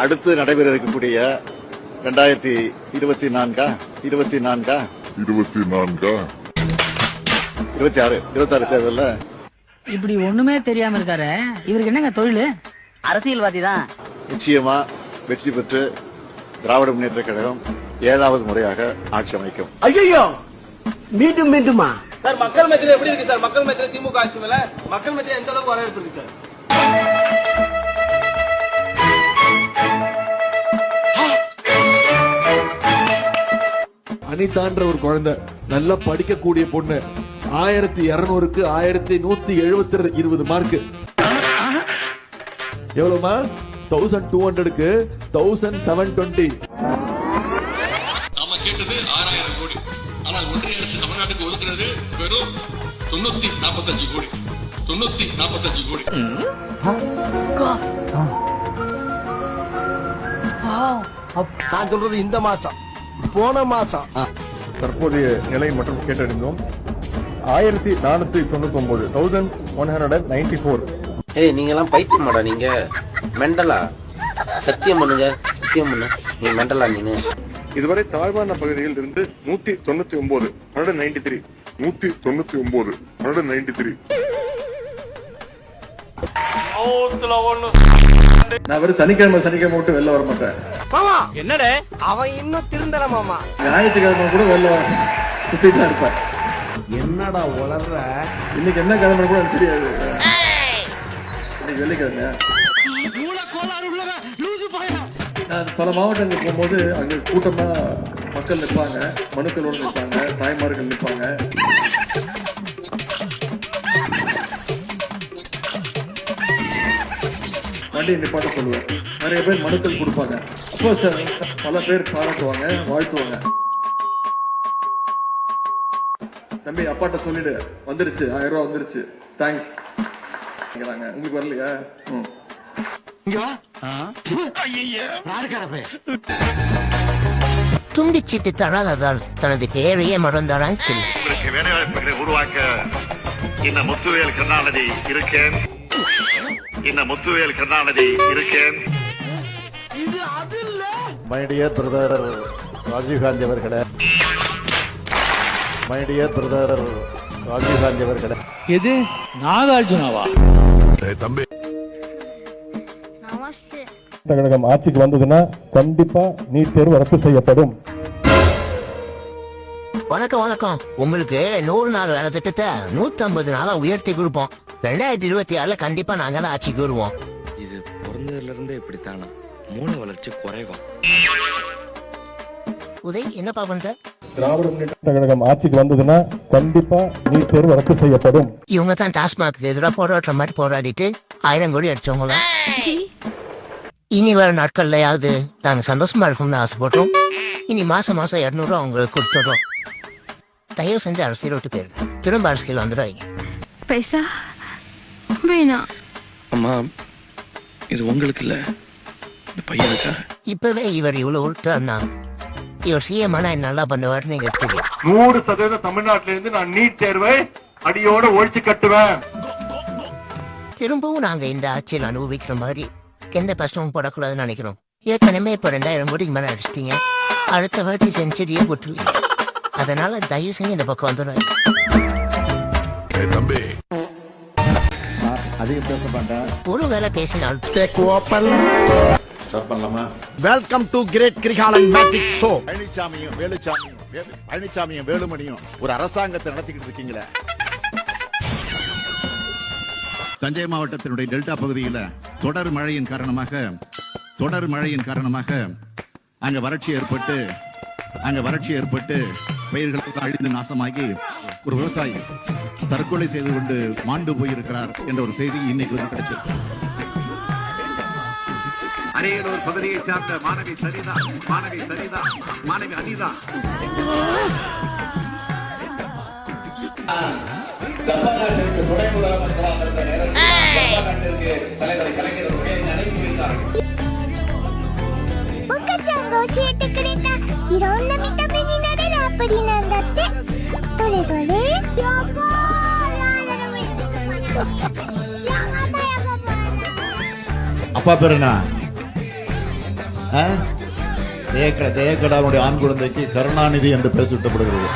அடுத்து நடைபெற இருக்கக்கூடிய ரெண்டாயிரத்தி இருபத்தி நான்கா? இருபத்தி நான்கா? இருபத்தி நான்கா? இருபத்தி ஆறு. இருபத்தாறு தேர்தலில் இப்படி ஒண்ணுமே தெரியாம இருக்காரு. இவருக்கு என்னங்க தொழில்? அரசியல்வாதி தான் நிச்சயமா வெற்றி பெற்று திராவிட முன்னேற்ற கழகம் ஏழாவது முறையாக ஆட்சி அமைக்கும். ஐயோ மீண்டும் மீண்டுமா? சார் மக்கள் மத்தியில எப்படி இருக்கு சார்? மக்கள் மத்தியில திமுக ஆட்சி மேல மக்கள் மத்தியில எந்த அளவுக்கு வரவேற்பு இருக்கு சார்? அனிதான்ற ஒரு குழந்தை நல்லா படிக்கக்கூடிய பொண்ணு. ஆயிரத்தி இருநூறுக்கு ஆயிரத்தி நூத்தி எழுபத்தி இருபது மார்க் எவ்வளவுமா? தௌசண்ட் டூ ஹண்ட்ரடுக்கு தௌசண்ட் செவன் டுவெண்ட்டி நாம கேட்டது ஆறாயிரம் கோடி. ஆனால் ஒன்றிய அரசு தமிழ்நாட்டுக்கு ஒதுக்குறது வெறும் தொண்ணூத்தி நாற்பத்தஞ்சு கோடி. தொண்ணூத்தி நாற்பத்தஞ்சு கோடி. நான் சொல்றது இந்த மாசம். போன மாசம். தற்போதைய நிலை மற்றும் கேட்டறிந்தோம். ஆயிரத்தி நானூத்தி தொண்ணூத்தி ஒன்பது thousand one hundred and ninety four ஏய் நீங்க எல்லாம் பைத்தியமாடா நீங்க. மெண்டலா? சத்தியம் பண்ணுங்க சத்தியம் பண்ணு. நீ மெண்டலா நீனு. இதுவரை தாழ்வான பகுதியில் இருந்து நூத்தி தொண்ணூத்தி ஒன்பது ஹண்ட்ரட் நைன்டி த்ரீ நூத்தி தொண்ணூத்தி ஒன்பது ஹண்ட்ரட் நைன்டி த்ரீ நான் வெறும் சனிக்கிழமை சனிக்கிழமை விட்டு வெளில வர மாட்டேன். மாமா! என்னடே? அவன் இன்னும் திருந்தல மாமா. ஞாயிற்றுக்கிழமை கூட வெளில சுத்திட்டு தான் இருப்பேன். என்னடா உளர்ற? இன்னைக்கு என்ன கிழமை கூட எனக்கு தெரியாது. இன்னைக்கு வெள்ளிக்கிழமை நான் பல மாவட்டங்களுக்கு போகும்போது அங்க கூட்டமா மக்கள் நிற்பாங்க மனுக்களோடு நிற்பாங்க தாய்மார்கள் நிற்பாங்க. வண்டி நிப்பாட்ட சொல்லுவேன் நிறைய பேர் மனுக்கள் கொடுப்பாங்க. அப்போ பல பேர் பாராட்டுவாங்க வாழ்த்துவாங்க. தம்பி அப்பாட்ட சொல்லிடு. வந்துருச்சு. ஆயிரம் ரூபாய் வந்துருச்சு. தேங்க்ஸ் உங்களுக்கு வரலையா? ம். துண்டிச்சிட்டு தராததால் தனது பெயரையே மறந்தார் அங்கிள் உங்களுக்கு வேலைவாய்ப்புகளை உருவாக்க. இந்த முத்துவேல் கருணாநிதி இருக்கேன். இந்த முத்துவேல் கருணாநிதி இருக்கேன். மை டியர் பிரதர் ராஜீவ்காந்தி அவர்களே. மை டியர் பிரதர் ராஜீவ்காந்தி அவர்களே. எது? நாகார்ஜுனாவா? தம்பி. கழகம் ஆட்சிக்கு வந்ததுன்னா கண்டிப்பா நீட் தேர்வு ரத்து செய்யப்படும். வணக்கம் வணக்கம். உங்களுக்கு நூறு நாள் வேலை திட்டத்தை நூத்தி ஐம்பது நாளா உயர்த்தி கொடுப்போம். ரெண்டாயிரத்தி இருபத்தி ஆறுல கண்டிப்பா நாங்க தான் ஆட்சிக்கு வருவோம். இது பிறந்ததுல இருந்தே இப்படித்தானா? மூளை வளர்ச்சி குறைவா? உதய் என்னப்பா பண்ற? திராவிட முன்னேற்ற கழகம் ஆட்சிக்கு வந்ததுன்னா கண்டிப்பா நீட் தேர்வு ரத்து செய்யப்படும். இவங்க தான் டாஸ்மாக் எதிராக போராடுற மாதிரி போராடிட்டு ஆயிரம் கோடி அடிச்சவங்கள இனி வர நாட்கள்லயாவது நாங்க சந்தோஷமா இருக்கணும்னு ஆசைப்படுறோம். இனி மாசம் மாசம் இருநூறுவா உங்களுக்கு கொடுத்துடுறோம். தயவு செஞ்சு அரசியல் விட்டு போயிருங்க. திரும்ப அரசியல் வந்துடாதீங்க. பைசா. வேணாம். அம்மா இது உங்களுக்கு இல்ல இந்த பையனுக்கா இப்பவே இவர் இவ்வளவு உருட்டாருன்னா இவர் சிஎம் ஆனா நல்லா பண்ணுவாருன்னு நீங்க தெரியும் நூறு சதவீதம் தமிழ்நாட்டில இருந்து நான் நீட் தேர்வை அடியோட ஒழிச்சு கட்டுவேன். திரும்பவும் நாங்க இந்த ஆட்சியில் அனுபவிக்கிற மாதிரி எந்த கஷ்டமும் போடக்கூடாதுன்னு நினைக்கிறோம். ஏற்கனவே இப்ப ரெண்டாயிரம் கோடிக்கு மேல அடிச்சிட்டீங்க. அடுத்த வாட்டி செஞ்சுரியே போட்டுருவீங்க. அதனால தயவு செஞ்சு இந்த பக்கம் வந்துடுறாங்க தம்பி அதிகம் பேச மாட்டேன். ஒரு வேலை பேசினால் ஸ்டார்ட் பண்ணலாமா? Welcome to great Kirikalan magic show பழனிசாமியும் வேலுச்சாமியும் பழனிசாமியும் வேலுமணியும் ஒரு அரசாங்கத்தை நடத்திக்கிட்டு இருக்கீங்களே. தஞ்சை மாவட்டத்தினுடைய டெல்டா பகுதியில் தொடர் மழையின் காரணமாக தொடர் மழையின் காரணமாக அங்க வறட்சி ஏற்பட்டு அங்க வறட்சி ஏற்பட்டு பயிர்கள் அழிந்து நாசமாகி ஒரு விவசாயி தற்கொலை செய்து கொண்டு மாண்டு போயிருக்கிறார் என்ற ஒரு செய்தி இன்னைக்கு வந்து கிடைச்சிருக்கு. அரியலூர் பகுதியை சார்ந்த மாணவி சரிதா மாணவி சரிதா மாணவி அனிதா. துணை முதலமைச்சராக இருந்த நேரத்தில் தலைவரை கலைஞர் அனுப்பி வைத்தார்கள் プリなんだってどれどれやばー அப்பா பேர் என்ன தேயக்கடா தேயக்கடாவுடைய ஆண் குழந்தைக்கு கருணாநிதி என்று பெயர் சூட்டப்படுகிறது